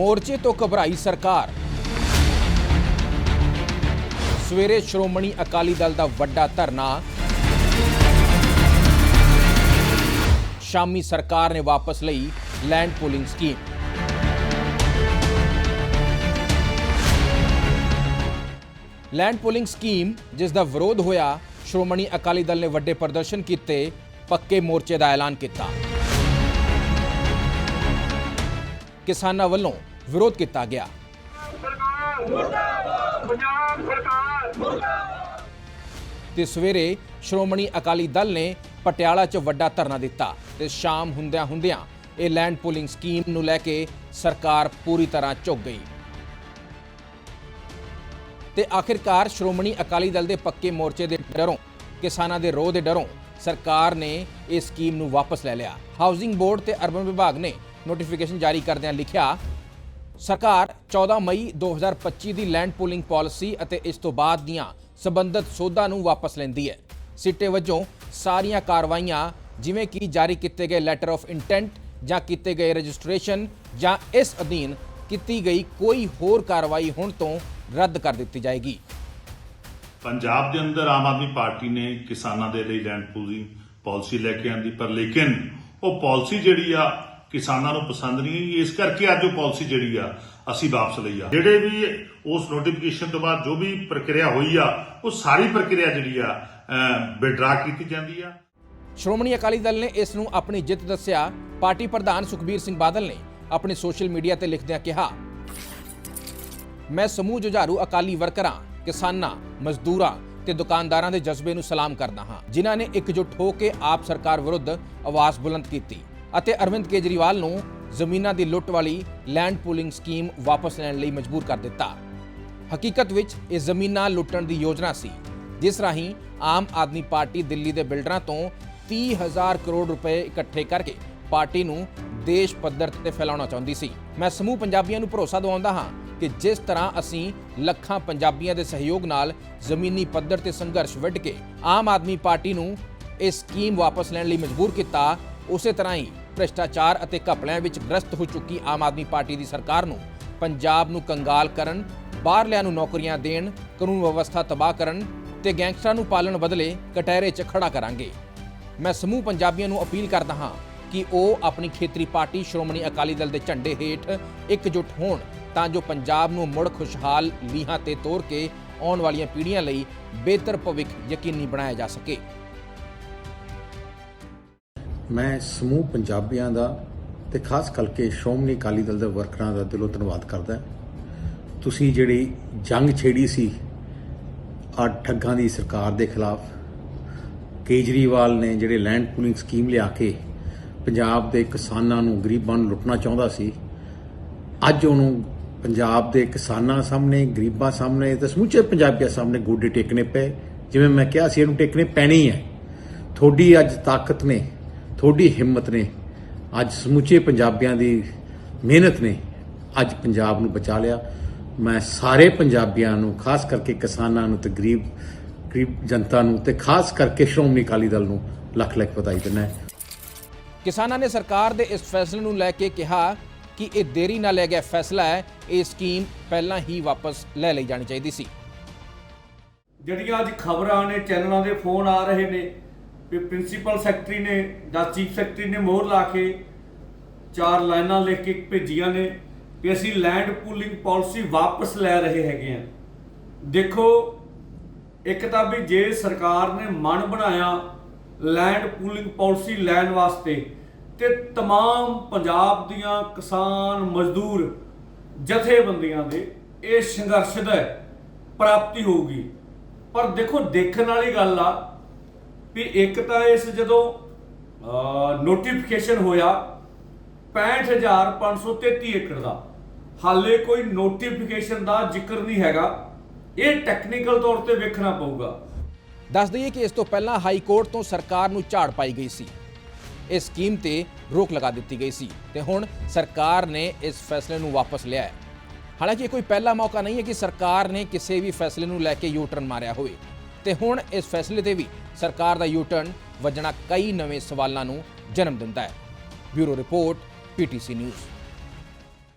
ਮੋਰਚੇ ਤੋਂ ਘਬਰਾਈ ਸਰਕਾਰ। ਸਵੇਰੇ ਸ਼੍ਰੋਮਣੀ ਅਕਾਲੀ ਦਲ ਦਾ ਵੱਡਾ ਧਰਨਾ। ਸ਼ਾਮੀ ਸਰਕਾਰ ਨੇ ਵਾਪਸ ਲਈ land pooling scheme. Land pooling scheme ਜਿਸ ਦਾ ਵਿਰੋਧ ਹੋਇਆ, ਸ਼੍ਰੋਮਣੀ ਅਕਾਲੀ ਦਲ ਨੇ ਵੱਡੇ ਪ੍ਰਦਰਸ਼ਨ ਕੀਤੇ, ਪੱਕੇ ਮੋਰਚੇ ਦਾ ਐਲਾਨ ਕੀਤਾ। ਕਿਸਾਨਾਂ ਵੱਲੋਂ ਵਿਰੋਧ ਕੀਤਾ ਗਿਆ। ਤੇ ਸਵੇਰੇ ਸ਼੍ਰੋਮਣੀ ਅਕਾਲੀ ਦਲ ਨੇ ਪਟਿਆਲਾ 'ਚ ਵੱਡਾ ਧਰਨਾ ਦਿੱਤਾ ਤੇ ਸ਼ਾਮ ਹੁੰਦਿਆਂ ਹੁੰਦਿਆਂ ਇਹ ਲੈਂਡ ਪੂਲਿੰਗ ਸਕੀਮ ਨੂੰ ਲੈ ਕੇ ਸਰਕਾਰ ਪੂਰੀ ਤਰ੍ਹਾਂ ਝੁਕ ਗਈ। ਤੇ ਆਖਿਰਕਾਰ ਸ਼੍ਰੋਮਣੀ ਅਕਾਲੀ ਦਲ ਦੇ ਪੱਕੇ ਮੋਰਚੇ ਦੇ ਡਰੋਂ, ਕਿਸਾਨਾਂ ਦੇ ਰੋਹ ਦੇ ਡਰੋਂ ਸਰਕਾਰ ਨੇ ਇਹ ਸਕੀਮ ਨੂੰ ਵਾਪਸ ਲੈ ਲਿਆ। ਹਾਊਸਿੰਗ ਬੋਰਡ ਤੇ ਅਰਬਨ ਵਿਭਾਗ ਨੇ ਨੋਟੀਫਿਕੇਸ਼ਨ ਜਾਰੀ ਕਰਦਿਆਂ ਲਿਖਿਆ ਸਰਕਾਰ 14 ਮਈ 2025 ਦੀ ਲੈਂਡ ਪੂਲਿੰਗ ਪਾਲਿਸੀ ਅਤੇ ਇਸ ਤੋਂ ਬਾਅਦ ਦੀਆਂ ਸਬੰਧਤ ਸੋਧਾਂ ਨੂੰ ਵਾਪਸ ਲੈਂਦੀ ਹੈ। ਸਿੱਟੇ ਵਜੋਂ ਸਾਰੀਆਂ ਕਾਰਵਾਈਆਂ ਜਿਵੇਂ ਕਿ ਜਾਰੀ ਕੀਤੇ ਗਏ ਲੈਟਰ ਆਫ ਇੰਟੈਂਟ ਜਾਂ ਕੀਤੇ ਗਏ ਰਜਿਸਟ੍ਰੇਸ਼ਨ ਜਾਂ ਇਸ ਅਧੀਨ ਕੀਤੀ ਗਈ ਕੋਈ ਹੋਰ ਕਾਰਵਾਈ ਹੁਣ ਤੋਂ ਰੱਦ ਕਰ ਦਿੱਤੀ ਜਾਏਗੀ। ਪੰਜਾਬ ਦੇ ਅੰਦਰ ਆਮ ਆਦਮੀ ਪਾਰਟੀ ਨੇ ਕਿਸਾਨਾਂ ਦੇ ਲਈ ਲੈਂਡ ਪੂਲਿੰਗ ਪਾਲਿਸੀ ਲੈ ਕੇ ਆਂਦੀ, ਪਰ ਲੇਕਿਨ ਉਹ ਪਾਲਿਸੀ ਜਿਹੜੀ ਆ ਕਿਸਾਨਾਂ ਨੂੰ ਪਸੰਦ ਨਹੀਂ ਆਈ ਇਸ ਕਰਕੇ ਅੱਜ ਉਹ ਪਾਲਿਸੀ ਜਿਹੜੀ ਆ, ਅਸੀਂ ਵਾਪਸ ਲਈ ਆ। ਜਿਹੜੇ ਵੀ ਉਸ ਨੋਟੀਫਿਕੇਸ਼ਨ ਤੋਂ ਬਾਅਦ ਜੋ ਵੀ ਪ੍ਰਕਿਰਿਆ ਹੋਈ ਆ, ਉਹ ਸਾਰੀ ਪ੍ਰਕਿਰਿਆ ਜਿਹੜੀ ਆ ਵਿਡਰਾ ਕੀਤੀ ਜਾਂਦੀ ਆ। ਸ਼੍ਰੋਮਣੀ ਅਕਾਲੀ ਦਲ ਨੇ ਇਸ ਨੂੰ ਆਪਣੀ ਜਿੱਤ ਦੱਸਿਆ। ਪਾਰਟੀ ਪ੍ਰਧਾਨ ਸੁਖਬੀਰ ਸਿੰਘ ਬਾਦਲ ਨੇ ਆਪਣੇ ਸੋਸ਼ਲ ਮੀਡੀਆ ਤੇ ਲਿਖਦਿਆਂ ਕਿਹਾ, ਮੈਂ ਸਮੂਹ ਜੁਝਾਰੂ ਅਕਾਲੀ ਵਰਕਰਾਂ, ਕਿਸਾਨਾਂ, ਮਜ਼ਦੂਰਾਂ ਤੇ ਦੁਕਾਨਦਾਰਾਂ ਦੇ ਜਜ਼ਬੇ ਨੂੰ ਸਲਾਮ ਕਰਦਾ ਹਾਂ, ਜਿਨ੍ਹਾਂ ਨੇ ਇਕਜੁੱਟ ਹੋ ਕੇ ਆਪ ਸਰਕਾਰ ਵਿਰੁੱਧ ਆਵਾਜ਼ ਬੁਲੰਦ ਕੀਤੀ। ਅਤੇ ਅਰਵਿੰਦ ਕੇਜਰੀਵਾਲ ਨੂੰ ਜ਼ਮੀਨਾਂ ਦੀ ਲੁੱਟ ਵਾਲੀ ਲੈਂਡ ਪੂਲਿੰਗ ਸਕੀਮ ਵਾਪਸ ਲੈਣ ਲਈ ਮਜਬੂਰ ਕਰ ਦਿੱਤਾ। ਹਕੀਕਤ ਵਿੱਚ ਇਹ ਜ਼ਮੀਨਾਂ ਲੁੱਟਣ ਦੀ ਯੋਜਨਾ ਸੀ, ਜਿਸ ਰਾਹੀਂ ਆਮ ਆਦਮੀ ਪਾਰਟੀ ਦਿੱਲੀ ਦੇ ਬਿਲਡਰਾਂ ਤੋਂ 30000 ਕਰੋੜ ਰੁਪਏ ਇਕੱਠੇ ਕਰਕੇ ਪਾਰਟੀ ਨੂੰ ਦੇਸ਼ ਪੱਧਰ ਤੇ ਫੈਲਾਉਣਾ ਚਾਹੁੰਦੀ ਸੀ। ਮੈਂ ਸਮੂਹ ਪੰਜਾਬੀਆਂ ਨੂੰ ਭਰੋਸਾ ਦਿਵਾਉਂਦਾ ਹਾਂ ਕਿ ਜਿਸ ਤਰ੍ਹਾਂ ਅਸੀਂ ਲੱਖਾਂ ਪੰਜਾਬੀਆਂ ਦੇ ਸਹਿਯੋਗ ਨਾਲ ਜ਼ਮੀਨੀ ਪੱਧਰ ਤੇ ਸੰਘਰਸ਼ ਵਿੱਢ ਕੇ ਆਮ ਆਦਮੀ ਪਾਰਟੀ ਨੂੰ ਇਹ ਸਕੀਮ ਵਾਪਸ ਲੈਣ ਲਈ ਮਜਬੂਰ ਕੀਤਾ, ਉਸੇ ਤਰ੍ਹਾਂ ਹੀ ਭ੍ਰਿਸ਼ਟਾਚਾਰ ਅਤੇ ਘਪਲਿਆਂ ਵਿੱਚ ਗ੍ਰਸਤ ਹੋ ਚੁੱਕੀ ਆਮ ਆਦਮੀ ਪਾਰਟੀ ਦੀ ਸਰਕਾਰ ਨੂੰ ਪੰਜਾਬ ਨੂੰ ਕੰਗਾਲ ਕਰਨ, ਬਾਹਰਲਿਆਂ ਨੂੰ ਨੌਕਰੀਆਂ ਦੇਣ, ਕਾਨੂੰਨ ਵਿਵਸਥਾ ਤਬਾਹ ਕਰਨ ਤੇ ਗੈਂਗਸਟਰਾਂ ਨੂੰ ਪਾਲਣ ਬਦਲੇ ਕਟਹਿਰੇ 'ਚ ਖੜਾ ਕਰਾਂਗੇ। ਮੈਂ ਸਮੂਹ ਪੰਜਾਬੀਆਂ ਨੂੰ ਅਪੀਲ ਕਰਦਾ ਹਾਂ ਕਿ ਉਹ ਆਪਣੀ ਖੇਤਰੀ ਪਾਰਟੀ ਸ਼੍ਰੋਮਣੀ ਅਕਾਲੀ ਦਲ ਦੇ ਝੰਡੇ ਹੇਠ ਇਕਜੁੱਟ ਹੋਣ ਤਾਂ ਜੋ ਪੰਜਾਬ ਨੂੰ ਮੁੜ ਖੁਸ਼ਹਾਲ ਲੀਹਾਂ ਤੇ ਤੋਰ ਕੇ ਆਉਣ ਵਾਲੀਆਂ ਪੀੜ੍ਹੀਆਂ ਲਈ ਬਿਹਤਰ ਭਵਿੱਖ ਯਕੀਨੀ ਬਣਾਇਆ ਜਾ ਸਕੇ। ਮੈਂ ਸਮੂਹ ਪੰਜਾਬੀਆਂ ਦਾ ਤੇ ਖਾਸ ਕਰਕੇ ਸ਼੍ਰੋਮਣੀ ਅਕਾਲੀ ਦਲ ਦੇ ਵਰਕਰਾਂ ਦਾ ਦਿਲੋਂ ਧੰਨਵਾਦ ਕਰਦਾ ਤੁਸੀਂ ਜਿਹੜੀ ਜੰਗ ਛੇੜੀ ਸੀ ਆ ਠੱਗਾਂ ਦੀ ਸਰਕਾਰ ਦੇ ਖਿਲਾਫ, ਕੇਜਰੀਵਾਲ ਨੇ ਜਿਹੜੇ ਲੈਂਡ ਪੂਲਿੰਗ ਸਕੀਮ ਲਿਆ ਕੇ ਪੰਜਾਬ ਦੇ ਕਿਸਾਨਾਂ ਨੂੰ ਗਰੀਬਾਂ ਨੂੰ ਲੁੱਟਣਾ ਚਾਹੁੰਦਾ ਸੀ, ਅੱਜ ਉਹਨੂੰ ਪੰਜਾਬ ਦੇ ਕਿਸਾਨਾਂ ਸਾਹਮਣੇ, ਗਰੀਬਾਂ ਸਾਹਮਣੇ ਤੇ ਸਮੁੱਚੇ ਪੰਜਾਬੀਆਂ ਸਾਹਮਣੇ ਗੋਡੇ ਟੇਕਣੇ ਪਏ। ਜਿਵੇਂ ਮੈਂ ਕਿਹਾ ਸੀ, ਇਹਨੂੰ ਟੇਕਣੇ ਪੈਣੇ ਹੀ ਹੈ। ਤੁਹਾਡੀ ਅੱਜ ਤਾਕਤ ਨੇ ਤੁਹਾਡੀ ਹਿੰਮਤ ਨੇ ਅੱਜ ਸਮੁੱਚੇ ਪੰਜਾਬੀਆਂ ਦੀ ਮਿਹਨਤ ਨੇ ਅੱਜ ਪੰਜਾਬ ਨੂੰ ਬਚਾ ਲਿਆ। ਮੈਂ ਸਾਰੇ ਪੰਜਾਬੀਆਂ ਨੂੰ ਖਾਸ ਕਰਕੇ ਕਿਸਾਨਾਂ ਨੂੰ ਤੇ ਗਰੀਬ ਗਰੀਬ ਜਨਤਾ ਨੂੰ ਤੇ ਖਾਸ ਕਰਕੇ ਸ਼੍ਰੋਮਣੀ ਅਕਾਲੀ ਦਲ ਨੂੰ ਲੱਖ ਲੱਖ ਵਧਾਈ ਦਿੰਦਾ ਹਾਂ। ਕਿਸਾਨਾਂ ਨੇ ਸਰਕਾਰ ਦੇ ਇਸ ਫੈਸਲੇ ਨੂੰ ਲੈ ਕੇ ਕਿਹਾ ਕਿ ਇਹ ਦੇਰੀ ਨਾਲ ਲਿਆ ਗਿਆ ਫੈਸਲਾ ਹੈ ਇਹ ਸਕੀਮ ਪਹਿਲਾਂ ਹੀ ਵਾਪਸ ਲੈ ਲਈ ਜਾਣੀ ਚਾਹੀਦੀ ਸੀ। ਜਿਹੜੀਆਂ ਅੱਜ ਖਬਰਾਂ ਨੇ ਚੈਨਲਾਂ ਦੇ ਫੋਨ ਆ ਰਹੇ ਨੇ ਵੀ ਪ੍ਰਿੰਸੀਪਲ ਸੈਕਟਰੀ ਨੇ ਜਾਂ ਚੀਫ ਸੈਕਟਰੀ ਨੇ ਮੋਹਰ ਲਾ ਕੇ ਚਾਰ ਲਾਈਨਾਂ ਲਿਖ ਕੇ ਭੇਜੀਆਂ ਨੇ ਕਿ ਅਸੀਂ ਲੈਂਡ ਪੂਲਿੰਗ ਪਾਲਿਸੀ ਵਾਪਸ ਲੈ ਰਹੇ ਹੈਗੇ ਆ ਦੇਖੋ ਇੱਕ ਤਾਂ ਵੀ ਜੇ ਸਰਕਾਰ ਨੇ ਮਨ ਬਣਾਇਆ ਲੈਂਡ ਪੂਲਿੰਗ ਪਾਲਿਸੀ ਲੈਣ ਵਾਸਤੇ ਤੇ तमाम ਪੰਜਾਬ ਦੀਆਂ ਕਿਸਾਨ ਮਜ਼ਦੂਰ ਜਥੇਬੰਦੀਆਂ ਦੇ ਇਹ ਸੰਘਰਸ਼ ਦਾ ਪ੍ਰਾਪਤੀ ਹੋਊਗੀ ਪਰ ਦੇਖੋ ਦੇਖਣ ਵਾਲੀ ਗੱਲ ਆ ਵੀ ਇੱਕ ਤਾਂ ਇਸ ਜਦੋਂ ਨੋਟੀਫਿਕੇਸ਼ਨ ਹੋਇਆ 65533 ਏਕੜ ਦਾ। ਹਾਲੇ ਕੋਈ ਨੋਟੀਫਿਕੇਸ਼ਨ ਦਾ ਜ਼ਿਕਰ ਨਹੀਂ ਹੈਗਾ। ਇਹ ਟੈਕਨੀਕਲ ਤੌਰ ਤੇ ਵੇਖਣਾ ਪਊਗਾ। ਦੱਸ ਦਈਏ ਕਿ ਇਸ ਤੋਂ ਪਹਿਲਾਂ ਹਾਈ ਕੋਰਟ ਤੋਂ ਸਰਕਾਰ ਨੂੰ ਝਾੜ ਪਾਈ ਗਈ ਸੀ। ਇਸ ਸਕੀਮ ਤੇ ਰੋਕ ਲਗਾ ਦਿੱਤੀ ਗਈ ਸੀ ਤੇ ਹੁਣ ਸਰਕਾਰ ਨੇ ਇਸ ਫੈਸਲੇ ਨੂੰ ਵਾਪਸ ਲਿਆ ਹੈ। ਹਾਲਾਂਕਿ ਇਹ ਕੋਈ ਪਹਿਲਾ ਮੌਕਾ ਨਹੀਂ ਹੈ ਕਿ ਸਰਕਾਰ ਨੇ ਕਿਸੇ ਵੀ ਫੈਸਲੇ ਨੂੰ ਲੈ ਕੇ ਯੂ ਟਰਨ ਮਾਰਿਆ ਹੋਵੇ। ਤੇ ਹੁਣ ਇਸ ਫੈਸਲੇ ਤੇ ਵੀ ਸਰਕਾਰ ਦਾ ਯੂ ਟਰਨ ਵੱਜਣਾ ਕਈ ਨਵੇਂ ਸਵਾਲਾਂ ਨੂੰ ਜਨਮ ਦਿੰਦਾ ਹੈ। Bureau report PTC news.